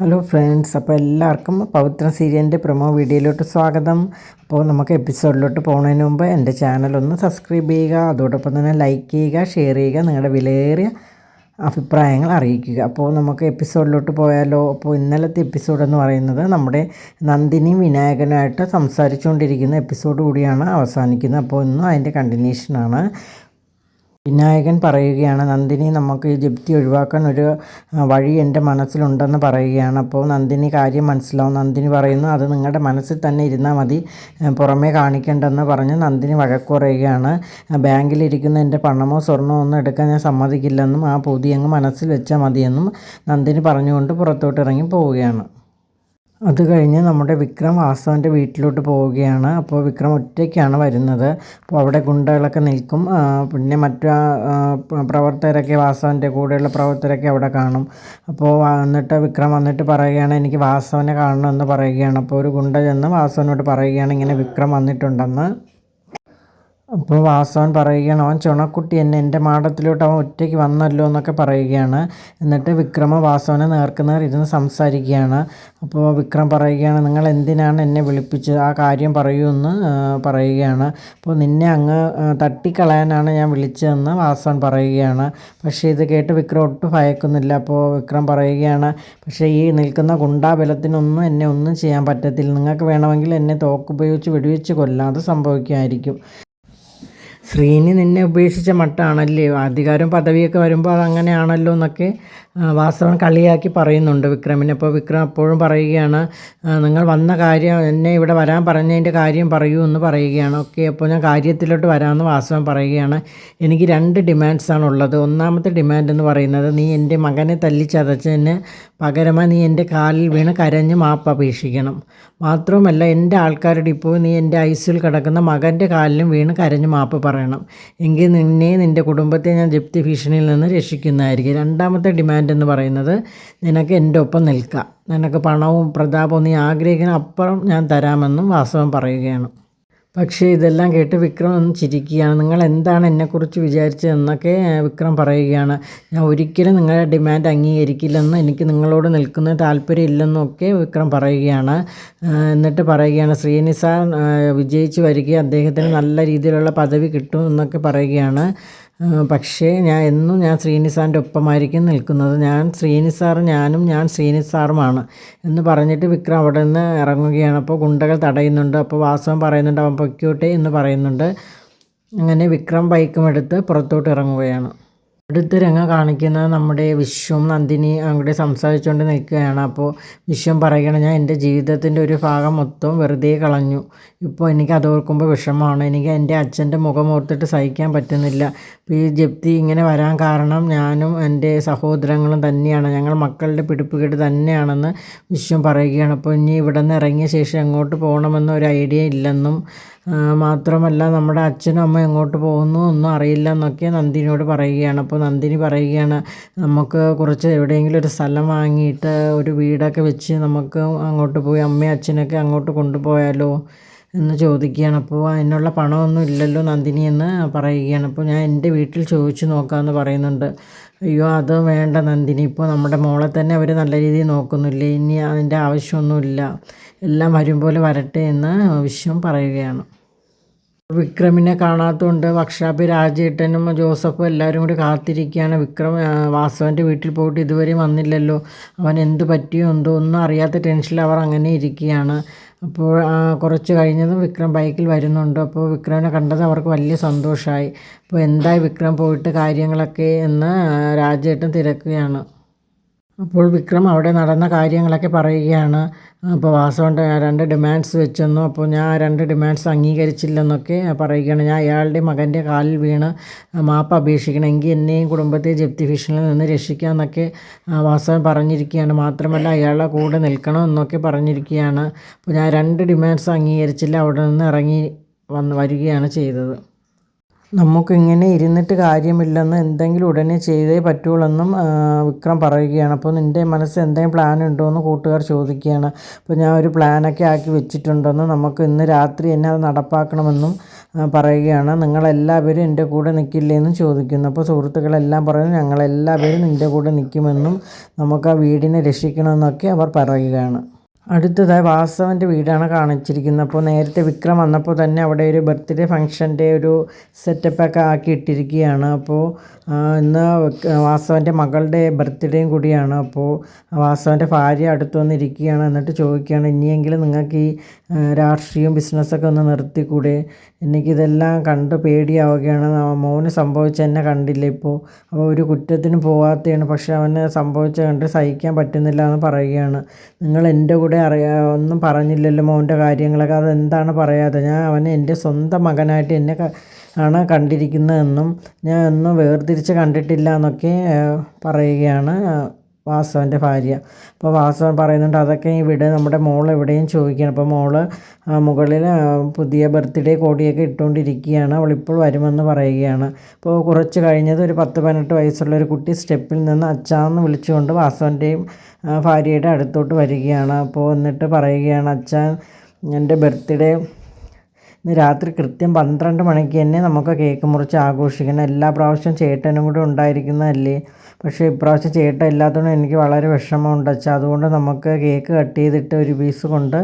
Hello friends അപ്പോൾ എല്ലാവർക്കും പവിത്ര സീരിയലിന്റെ പ്രൊമോ വീഡിയോയിലോട്ട് സ്വാഗതം. അപ്പോൾ നമുക്ക് എപ്പിസോഡിലോട്ട് പോകുന്നതിന് മുമ്പ് എന്റെ ചാനൽ ഒന്ന് സബ്സ്ക്രൈബ് ചെയ്യുക അതോടൊപ്പം തന്നെ ലൈക്ക് ചെയ്യുക ഷെയർ ചെയ്യുക നിങ്ങളുടെ വിലയേറിയ അഭിപ്രായങ്ങൾ അറിയിക്കുക. അപ്പോൾ നമുക്ക് എപ്പിസോഡിലോട്ട് പോയാലോ? അപ്പോൾ ഇന്നലത്തെ എപ്പിസോഡ് എന്ന് പറയുന്നത് നമ്മുടെ നന്ദിനിയും വിനായകനുമായിട്ട് സംസാരിച്ചുകൊണ്ടിരിക്കുന്ന എപ്പിസോഡ് കൂടിയാണ് അവസാനിക്കുന്നത്. അപ്പോൾ ഇന്നും അതിന്റെ കണ്ടിന്യൂഷനാണ് വിനായകൻ പറയുകയാണ് നന്ദിനി നമുക്ക് ഈ ജപ്തി ഒഴിവാക്കാൻ ഒരു വഴി എന്റെ മനസ്സിലുണ്ടെന്ന് പറയുകയാണ്. അപ്പോൾ നന്ദിനി കാര്യം മനസ്സിലാവും. നന്ദിനി പറയുന്നു അത് നിങ്ങളുടെ മനസ്സിൽ തന്നെ ഇരുന്നാൽ മതി. പുറമേ കാണിക്കേണ്ടെന്ന് പറഞ്ഞ് നന്ദിനി വഴക്കു പറയുകയാണ്. ബാങ്കിലിരിക്കുന്ന എന്റെ പണമോ സ്വർണമോ ഒന്നും എടുക്കാൻ ഞാൻ സമ്മതിക്കില്ലെന്നും ആ പൊതി അങ്ങ് മനസ്സിൽ വെച്ചാൽ മതിയെന്നും നന്ദിനി പറഞ്ഞുകൊണ്ട് പുറത്തോട്ട് ഇറങ്ങി പോവുകയാണ്. അത് കഴിഞ്ഞ് നമ്മുടെ വിക്രം വാസവന്റെ വീട്ടിലോട്ട് പോവുകയാണ്. അപ്പോൾ വിക്രം ഒറ്റയ്ക്കാണ് വരുന്നത്. അപ്പോൾ അവിടെ ഗുണ്ടകളൊക്കെ നിൽക്കും. പിന്നെ മറ്റു പ്രവർത്തകരൊക്കെ വാസവന്റെ കൂടെയുള്ള പ്രവർത്തകരൊക്കെ അവിടെ കാണും. അപ്പോൾ വന്നിട്ട് വിക്രം വന്നിട്ട് പറയുകയാണ് എനിക്ക് വാസവനെ കാണണമെന്ന് പറയുകയാണ്. അപ്പോൾ ഒരു ഗുണ്ട ചെന്ന് വാസവനോട് പറയുകയാണ് ഇങ്ങനെ വിക്രം വന്നിട്ടുണ്ടെന്ന്. അപ്പോൾ വാസവൻ പറയുകയാണ് അവൻ ചുണക്കുട്ടി എന്നെ എന്റെ മാടത്തിലോട്ട് അവൻ ഒറ്റയ്ക്ക് വന്നല്ലോ എന്നൊക്കെ പറയുകയാണ്. എന്നിട്ട് വിക്രമ വാസവനെ നേർക്കുന്നവർ ഇരുന്ന് സംസാരിക്കുകയാണ്. അപ്പോൾ വിക്രം പറയുകയാണ് നിങ്ങൾ എന്തിനാണ് എന്നെ വിളിപ്പിച്ചത്? ആ കാര്യം പറയൂ എന്ന് പറയുകയാണ്. അപ്പോൾ നിന്നെ അങ്ങ് തട്ടിക്കളയാനാണ് ഞാൻ വിളിച്ചതെന്ന് വാസവൻ പറയുകയാണ്. പക്ഷേ ഇത് കേട്ട് വിക്രം ഒട്ടും ഭയക്കുന്നില്ല. അപ്പോൾ വിക്രം പറയുകയാണ് പക്ഷേ ഈ നിൽക്കുന്ന ഗുണ്ടാബലത്തിനൊന്നും എന്നെ ഒന്നും ചെയ്യാൻ പറ്റത്തില്ല. നിങ്ങൾക്ക് വേണമെങ്കിൽ എന്നെ തോക്കുപയോഗിച്ച് വെടിവെച്ച് കൊല്ലാം. അത് സംഭവിക്കുമായിരിക്കും. ശ്രീനി നിന്നെ ഉപേക്ഷിച്ച മട്ടാണല്ലേ? അധികാരം പദവിയൊക്കെ വരുമ്പോൾ അതങ്ങനെയാണല്ലോ എന്നൊക്കെ വാസ്തവൻ കളിയാക്കി പറയുന്നുണ്ട് വിക്രമിനെ. അപ്പോൾ വിക്രം അപ്പോഴും പറയുകയാണ് നിങ്ങൾ വന്ന കാര്യം എന്നെ ഇവിടെ വരാൻ പറഞ്ഞതിന്റെ കാര്യം പറയൂ എന്ന് പറയുകയാണ്. ഓക്കെ അപ്പോൾ ഞാൻ കാര്യത്തിലോട്ട് വരാമെന്ന് വാസവൻ പറയുകയാണ്. എനിക്ക് രണ്ട് ഡിമാൻഡ്സാണ് ഉള്ളത് ഒന്നാമത്തെ ഡിമാൻഡ് എന്ന് പറയുന്നത് നീ എന്റെ മകനെ തല്ലിച്ചതച്ചതിന് പകരമായി നീ എന്റെ കാലിൽ വീണ് കരഞ്ഞ് മാപ്പ് അപേക്ഷിക്കണം. മാത്രവുമല്ല എന്റെ ആൾക്കാരുടെ ഇപ്പോൾ നീ എന്റെ ഐസിൽ കിടക്കുന്ന മകന്റെ കാലിലും വീണ് കരഞ്ഞ് മാപ്പ് പറയണം. എങ്കിൽ നിന്നെ നിന്റെ കുടുംബത്തെ ഞാൻ ജപ്തി ഭീഷണിയിൽ നിന്ന് രക്ഷിക്കുന്നതായിരിക്കും. രണ്ടാമത്തെ ഡിമാൻഡ് എന്ന് പറയുന്നത് നിനക്ക് എന്റെ ഒപ്പം നിൽക്കാം. നിനക്ക് പണവും പ്രതാപവും നീ ആഗ്രഹിക്കുന്ന അപ്പുറം ഞാൻ തരാമെന്നും വാസവൻ പറയുകയാണ്. പക്ഷേ ഇതെല്ലാം കേട്ട് വിക്രം ഒന്ന് ചിരിക്കുകയാണ്. നിങ്ങൾ എന്താണ് എന്നെക്കുറിച്ച് വിചാരിച്ചതെന്നൊക്കെ വിക്രം പറയുകയാണ്. ഞാൻ ഒരിക്കലും നിങ്ങളുടെ ഡിമാൻഡ് അംഗീകരിക്കില്ലെന്നും എനിക്ക് നിങ്ങളോട് നിൽക്കുന്ന താല്പര്യമില്ലെന്നൊക്കെ വിക്രം പറയുകയാണ്. എന്നിട്ട് പറയുകയാണ് ശ്രീനിസ വിജയിച്ചു വരികയും അദ്ദേഹത്തിന് നല്ല രീതിയിലുള്ള പദവി കിട്ടും എന്നൊക്കെ പറയുകയാണ്. പക്ഷേ ഞാൻ എന്നും ഞാൻ ശ്രീനിസാറിന്റെ ഒപ്പമായിരിക്കും നിൽക്കുന്നത്. ഞാൻ ശ്രീനിസാറും ഞാനും ഞാൻ ശ്രീനിസാറുമാണ് എന്ന് പറഞ്ഞിട്ട് വിക്രം അവിടെ നിന്ന് ഇറങ്ങുകയാണ്. അപ്പോൾ ഗുണ്ടകൾ തടയുന്നുണ്ട്. അപ്പോൾ വാസവൻ പറയുന്നുണ്ട് അവൻ പൊയ്ക്കോട്ടെ എന്ന് പറയുന്നുണ്ട്. അങ്ങനെ വിക്രം ബൈക്കും എടുത്ത് പുറത്തോട്ട് ഇറങ്ങുകയാണ്. അടുത്ത രംഗം കാണിക്കുന്നത് നമ്മുടെ വിശ്വം നന്ദിനി അങ്ങോട്ട് സംസാരിച്ചുകൊണ്ട് നിൽക്കുകയാണ്. അപ്പോൾ വിശ്വം പറയുകയാണ് ഞാൻ എന്റെ ജീവിതത്തിന്റെ ഒരു ഭാഗം മൊത്തം വെറുതെ കളഞ്ഞു. ഇപ്പോൾ എനിക്ക് അത് ഓർക്കുമ്പോൾ വിഷമമാണ്. എനിക്ക് എന്റെ അച്ഛന്റെ മുഖം ഓർത്തിട്ട് സഹിക്കാൻ പറ്റുന്നില്ല. ഈ ജപ്തി ഇങ്ങനെ വരാൻ കാരണം ഞാനും എന്റെ സഹോദരങ്ങളും തന്നെയാണ്. ഞങ്ങൾ മക്കളുടെ പിടിപ്പുകേട് തന്നെയാണെന്ന് വിശ്വം പറയുകയാണ്. അപ്പോൾ ഇനി ഇവിടെ നിന്ന് ഇറങ്ങിയ ശേഷം എങ്ങോട്ട് പോകണമെന്ന് ഒരു ഐഡിയ ഇല്ലെന്നും മാത്രമല്ല നമ്മുടെ അച്ഛനും അമ്മ എങ്ങോട്ട് പോകുന്നു ഒന്നും അറിയില്ല എന്നൊക്കെ നന്ദിനിയോട് പറയുകയാണ്. അപ്പോൾ നന്ദിനി പറയുകയാണ് നമുക്ക് കുറച്ച് എവിടെയെങ്കിലും ഒരു സ്ഥലം വാങ്ങിയിട്ട് ഒരു വീടൊക്കെ വെച്ച് നമുക്ക് അങ്ങോട്ട് പോയി അമ്മയും അച്ഛനൊക്കെ അങ്ങോട്ട് കൊണ്ടുപോയാലോ? എന്ന് ചോദിക്കുകയാണ്. അപ്പോൾ അതിനുള്ള പണമൊന്നും ഇല്ലല്ലോ നന്ദിനി എന്ന് പറയുകയാണ്. അപ്പോൾ ഞാൻ എന്റെ വീട്ടിൽ ചോദിച്ചു നോക്കാമെന്ന് പറയുന്നുണ്ട്. അയ്യോ അത് വേണ്ട നന്ദിനി. ഇപ്പോൾ നമ്മുടെ മോളെ തന്നെ അവർ നല്ല രീതിയിൽ നോക്കുന്നില്ല? ഇനി അതിന്റെ ആവശ്യമൊന്നുമില്ല. എല്ലാം വരും പോലെ വരട്ടെ എന്ന് വിശ്വം പറയുകയാണ്. വിക്രമിനെ കാണാത്തതുകൊണ്ട് വർക്ക്ഷോപ്പിൽ രാജേട്ടനും ജോസഫും എല്ലാവരും കൂടി കാത്തിരിക്കുകയാണ്. വിക്രം വാസവന്റെ വീട്ടിൽ പോയിട്ട് ഇതുവരെ വന്നില്ലല്ലോ. അവൻ എന്ത് പറ്റിയോ എന്തോ ഒന്നും അറിയാത്ത ടെൻഷനിൽ അവർ അങ്ങനെ ഇരിക്കുകയാണ്. അപ്പോൾ കുറച്ച് കഴിഞ്ഞതും വിക്രം ബൈക്കിൽ വരുന്നുണ്ട്. അപ്പോൾ വിക്രമിനെ കണ്ടത് അവർക്ക് വലിയ സന്തോഷമായി അപ്പോൾ എന്തായി വിക്രം പോയിട്ട് കാര്യങ്ങളൊക്കെ എന്ന് രാജേട്ടൻ തിരക്കുകയാണ്. അപ്പോൾ വിക്രം അവിടെ നടന്ന കാര്യങ്ങളൊക്കെ പറയുകയാണ്. അപ്പോൾ വാസവന്റെ രണ്ട് ഡിമാൻഡ്സ് വെച്ചെന്നു. അപ്പോൾ ഞാൻ രണ്ട് ഡിമാൻഡ്സ് അംഗീകരിച്ചില്ലെന്നൊക്കെ പറയുകയാണ്. ഞാൻ അയാളുടെ മകന്റെ കാലിൽ വീണ് മാപ്പ് അപേക്ഷിക്കണം. എങ്കിൽ എന്നെയും കുടുംബത്തെ ജപ്തി ഭീഷണിയിൽ നിന്ന് രക്ഷിക്കാമെന്നൊക്കെ വാസവൻ പറഞ്ഞിരിക്കുകയാണ്. മാത്രമല്ല അയാളെ കൂടെ നിൽക്കണം എന്നൊക്കെ പറഞ്ഞിരിക്കുകയാണ്. അപ്പോൾ ഞാൻ രണ്ട് ഡിമാൻഡ്സ് അംഗീകരിച്ചില്ല. അവിടെ നിന്ന് ഇറങ്ങി വന്ന് വരികയാണ് ചെയ്തത്. നമുക്കിങ്ങനെ ഇരുന്നിട്ട് കാര്യമില്ലെന്ന് എന്തെങ്കിലും ഉടനെ ചെയ്തേ പറ്റുള്ളെന്നും വിക്രം പറയുകയാണ്. അപ്പോൾ നിന്റെ മനസ്സിൽ എന്തെങ്കിലും പ്ലാൻ ഉണ്ടോ എന്ന് കൂട്ടുകാർ ചോദിക്കുകയാണ്. അപ്പോൾ ഞാൻ ഒരു പ്ലാനൊക്കെ ആക്കി വെച്ചിട്ടുണ്ടെന്ന് നമുക്ക് ഇന്ന് രാത്രി എന്നെ അത് നടപ്പാക്കണമെന്നും പറയുകയാണ്. നിങ്ങളെല്ലാവരും എന്റെ കൂടെ നിൽക്കില്ലേന്നും ചോദിക്കുന്നു. അപ്പോൾ സുഹൃത്തുക്കളെല്ലാം പറയുന്നു ഞങ്ങളെല്ലാവരും നിന്റെ കൂടെ നിൽക്കുമെന്നും നമുക്ക് ആ വീടിനെ രക്ഷിക്കണമെന്നൊക്കെ അവർ പറയുകയാണ്. അടുത്തതായി വാസവന്റെ വീടാണ് കാണിച്ചിരിക്കുന്നത്. അപ്പോൾ നേരത്തെ വിക്രം വന്നപ്പോൾ തന്നെ അവിടെ ഒരു ബർത്ത്ഡേ ഫംഗ്ഷന്റെ ഒരു സെറ്റപ്പൊക്കെ ആക്കി ഇട്ടിരിക്കുകയാണ് അപ്പോൾ ഇന്ന് വാസവന്റെ മകളുടെ ബർത്ത്ഡേയും കൂടിയാണ്. അപ്പോൾ വാസവന്റെ ഭാര്യ അടുത്ത് വന്നിരിക്കുകയാണ്. എന്നിട്ട് ചോദിക്കുകയാണ് ഇനിയെങ്കിലും നിങ്ങൾക്ക് ഈ രാഷ്ട്രീയവും ബിസിനസ്സൊക്കെ ഒന്ന് നിർത്തിക്കൂടെ? എനിക്കിതെല്ലാം കണ്ട് പേടിയാവുകയാണ്. മോന് സംഭവിച്ച എന്നെ കണ്ടില്ല ഇപ്പോൾ അപ്പോൾ ഒരു കുറ്റത്തിന് പോകാത്തതാണ് പക്ഷെ അവന് സംഭവിച്ച കണ്ട് സഹിക്കാൻ പറ്റുന്നില്ല എന്ന് പറയുകയാണ്. നിങ്ങൾ എന്റെ കൂടെ അറിയാ ഒന്നും പറഞ്ഞില്ലല്ലോ മോന്റെ കാര്യങ്ങളൊക്കെ. അതെന്താണ് പറയാതെ ഞാൻ അവനെ എന്റെ സ്വന്തം മകനായിട്ട് എന്നെ ആണ് കണ്ടിരിക്കുന്നതെന്നും ഞാൻ ഒന്നും വേർതിരിച്ച് കണ്ടിട്ടില്ല എന്നൊക്കെ പറയുകയാണ്. വാസവന്റെ ഭാര്യ. അപ്പോൾ വാസവൻ പറയുന്നുണ്ട് അതൊക്കെ ഇവിടെ നമ്മുടെ മോൾ എവിടെയും ചോദിക്കണം. അപ്പോൾ മോൾ മുകളിൽ പുതിയ ബർത്ത്ഡേ കോടിയൊക്കെ ഇട്ടുകൊണ്ടിരിക്കുകയാണ്. അവളിപ്പോൾ വരുമെന്ന് പറയുകയാണ്. അപ്പോൾ കുറച്ച് കഴിഞ്ഞത് ഒരു പത്ത് പതിനെട്ട് വയസ്സുള്ള ഒരു കുട്ടി സ്റ്റെപ്പിൽ നിന്ന് അച്ഛാന്ന് വിളിച്ചുകൊണ്ട് വാസവന്റെയും ഭാര്യയുടെ അടുത്തോട്ട് വരികയാണ്. അപ്പോൾ എന്നിട്ട് പറയുകയാണ് അച്ഛൻ എന്റെ ബർത്ത്ഡേ ഇന്ന് രാത്രി കൃത്യം പന്ത്രണ്ട് മണിക്ക് തന്നെ നമുക്ക് കേക്ക് മുറിച്ച് ആഘോഷിക്കണം. എല്ലാ പ്രാവശ്യവും ചേട്ടനും കൂടെ ഉണ്ടായിരിക്കുന്നതല്ലേ? പക്ഷേ ഇപ്രാവശ്യം ചേട്ടൻ ഇല്ലാത്തതുകൊണ്ട് എനിക്ക് വളരെ വിഷമമുണ്ട് അച്ഛാ. അതുകൊണ്ട് നമുക്ക് കേക്ക് കട്ട് ചെയ്തിട്ട് ഒരു പീസ് കൊണ്ട്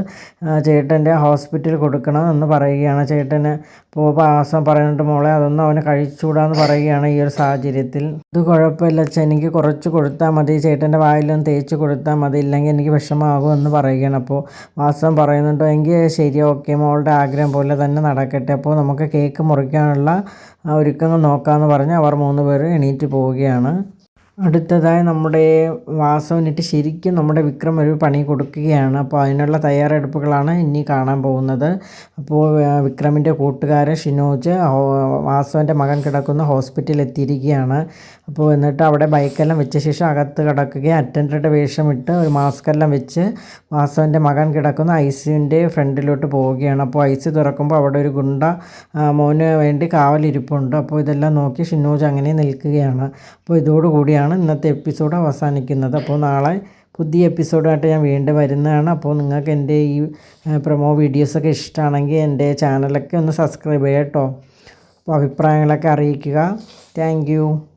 ചേട്ടന്റെ ഹോസ്പിറ്റലിൽ കൊടുക്കണം എന്ന് പറയുകയാണ്. ചേട്ടന് ഇപ്പോൾ പാസം പറയുന്നുണ്ട് മോളെ അതൊന്നും അവന് കഴിച്ചുകൂടാന്ന് പറയുകയാണ് ഈ ഒരു സാഹചര്യത്തിൽ. ഇത് കുഴപ്പമില്ല അച്ഛാ. എനിക്ക് കുറച്ച് കൊടുത്താൽ മതി. ചേട്ടന്റെ വായിലൊന്ന് തേച്ച് കൊടുത്താൽ മതി. ഇല്ലെങ്കിൽ എനിക്ക് വിഷമമാകും എന്ന് പറയുകയാണ്. അപ്പോൾ വാസം പറയുന്നുണ്ടോ എങ്കിൽ ശരി ഓക്കെ. മോളുടെ ആഗ്രഹം പോലെ തന്നെ നടക്കട്ടെ. അപ്പോൾ നമുക്ക് കേക്ക് മുറിക്കാനുള്ള ഒരുക്കങ്ങൾ നോക്കാമെന്ന് പറഞ്ഞ് അവർ മൂന്ന് പേര് എണീറ്റ് പോവുകയാണ്. അടുത്തതായി നമ്മുടെ വാസവനിട്ട് ശരിക്കും നമ്മുടെ വിക്രം ഒരു പണി കൊടുക്കുകയാണ്. അപ്പോൾ അതിനുള്ള തയ്യാറെടുപ്പുകളാണ് ഇനി കാണാൻ പോകുന്നത്. അപ്പോൾ വിക്രമിന്റെ കൂട്ടുകാരൻ ഷിനോജ് വാസവന്റെ മകൻ കിടക്കുന്ന ഹോസ്പിറ്റലിൽ എത്തിയിരിക്കുകയാണ്. അപ്പോൾ എന്നിട്ട് അവിടെ ബൈക്കെല്ലാം വെച്ച ശേഷം അകത്ത് കിടക്കുകയും അറ്റൻഡറുടെ വേഷമിട്ട് ഒരു മാസ്ക് എല്ലാം വെച്ച് വാസവന്റെ മകൻ കിടക്കുന്ന ഐ സിയുന്റെ ഫ്രണ്ടിലോട്ട് പോവുകയാണ്. അപ്പോൾ ഐ സി തുറക്കുമ്പോൾ അവിടെ ഒരു ഗുണ്ട മോന് വേണ്ടി കാവലിരിപ്പുണ്ട്. അപ്പോൾ ഇതെല്ലാം നോക്കി ഷിനോജ് അങ്ങനെ നിൽക്കുകയാണ്. അപ്പോൾ ഇതോടുകൂടിയാണ് ഇന്നത്തെ എപ്പിസോഡ് അവസാനിക്കുന്നത്. അപ്പോൾ നാളെ പുതിയ എപ്പിസോഡായിട്ട് ഞാൻ വീണ്ടും വരുന്നതാണ്. അപ്പോൾ നിങ്ങൾക്ക് എന്റെ ഈ പ്രൊമോ വീഡിയോസൊക്കെ ഇഷ്ടമാണെങ്കിൽ എന്റെ ചാനലൊക്കെ ഒന്ന് സബ്സ്ക്രൈബ് ചെയ്യാം കേട്ടോ. അപ്പോൾ അഭിപ്രായങ്ങളൊക്കെ അറിയിക്കുക. താങ്ക്